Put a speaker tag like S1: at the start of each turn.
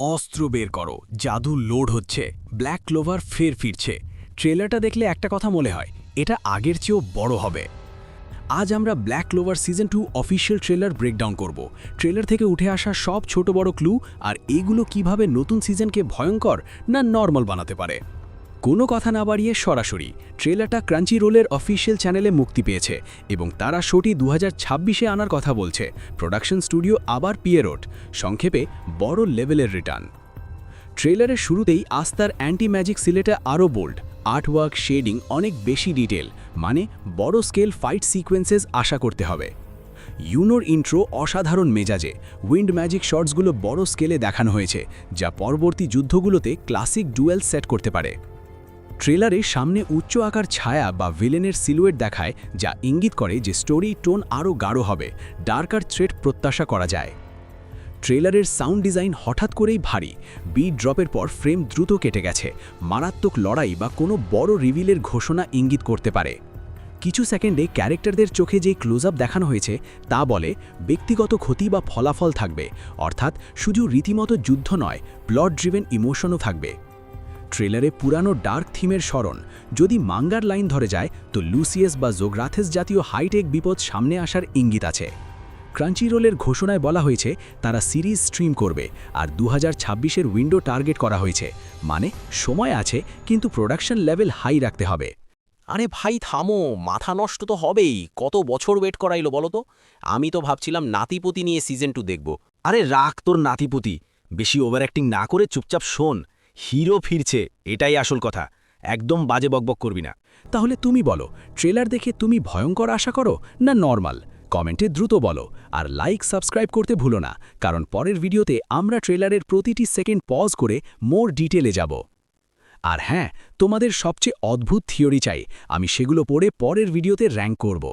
S1: অস্ত্র বের করো, জাদু লোড হচ্ছে, ব্ল্যাক ক্লোভার ফের ফিরছে। ট্রেলারটা দেখলে একটা কথা মনে হয়, এটা আগের চেয়েও বড় হবে। আজ আমরা black clover season two official trailer breakdown করব। ট্রেলার থেকে উঠে আসা সব ছোট বড় ক্লু আর এগুলো কীভাবে নতুন সিজনকে ভয়ঙ্কর না নর্মাল বানাতে পারে? কোনো কথা না বাড়িয়ে সরাসরি ট্রেলারটা ক্রাঞ্চি রোলের অফিসিয়াল চ্যানেলে মুক্তি পেয়েছে এবং তারা শোটি দু হাজার আনার কথা বলছে। প্রোডাকশন স্টুডিও আবার পিয়েরোট সংক্ষেপে বড় লেভেলের রিটার্ন। ট্রেলারের শুরুতেই আস্তার অ্যান্টি ম্যাজিক সিলেটে আরও বোল্ড, আর্টওয়ার্ক, শেডিং, অনেক বেশি ডিটেল মানে বড় স্কেল ফাইট সিকোয়েন্সেস আশা করতে হবে। ইউনোর ইন্ট্রো অসাধারণ মেজাজে উইন্ড ম্যাজিক শর্টসগুলো বড় স্কেলে দেখানো হয়েছে, যা পরবর্তী যুদ্ধগুলোতে ক্লাসিক ডুয়েল সেট করতে পারে। ট্রেলারে সামনে উচ্চ আকার ছায়া বা ভিলেনের সিলুয়েট দেখায়, যা ইঙ্গিত করে যে স্টোরি টোন আরও গাঢ় হবে, ডার্কার থ্রেড প্রত্যাশা করা যায়। ট্রেলারের সাউন্ড ডিজাইন হঠাৎ করেই ভারী, বিট ড্রপের পর ফ্রেম দ্রুত কেটে গেছে, মারাত্মক লড়াই বা কোনো বড় রিভিলের ঘোষণা ইঙ্গিত করতে পারে। কিছু সেকেন্ডে ক্যারেক্টারদের চোখে যে ক্লোজ আপ দেখানো হয়েছে, তা বলে, ব্যক্তিগত ক্ষতি বা ফলাফল থাকবে, অর্থাৎ শুধু রীতিমতো যুদ্ধ নয় প্লট ড্রিভেন ইমোশনও থাকবে। ট্রেলারে পুরানো ডার্ক থিমের স্মরণ। যদি মাঙ্গার লাইন ধরে যায়, তো লুসিয়াস বা জোগ্রাথেস জাতীয় হাইটেক বিপদ সামনে আসার ইঙ্গিত আছে। ক্রাঞ্চি রোলের ঘোষণায় বলা হয়েছে, তারা সিরিজ স্ট্রিম করবে, আর দু হাজার উইন্ডো টার্গেট করা হয়েছে। মানে সময় আছে, কিন্তু প্রোডাকশন লেভেল হাই রাখতে হবে।
S2: আরে ভাই, থামো, মাথা নষ্ট তো হবেই। কত বছর ওয়েট করাইলো বলো তো? আমি তো ভাবছিলাম নাতিপুতি নিয়ে সিজন টু দেখব।
S3: আরে রাখ তোর নাতিপুতি। বেশি ওভার অ্যাক্টিং না করে চুপচাপ শোন। হিরো ফিরছে, এটাই আসল কথা। একদম বাজে বকবক করবি না।
S1: তাহলে তুমি বলো, ট্রেলার দেখে তুমি ভয়ঙ্কর আশা করো না নর্মাল? কমেন্টে দ্রুত বলো, আর লাইক, সাবস্ক্রাইব করতে ভুলো না, কারণ পরের ভিডিওতে আমরা ট্রেলারের প্রতিটি সেকেন্ড পজ করে মোর ডিটেলে যাব। আর হ্যাঁ তোমাদের সবচেয়ে অদ্ভুত থিওরি চাই, আমি সেগুলো পড়ে পরের ভিডিওতে র্যাঙ্ক করব।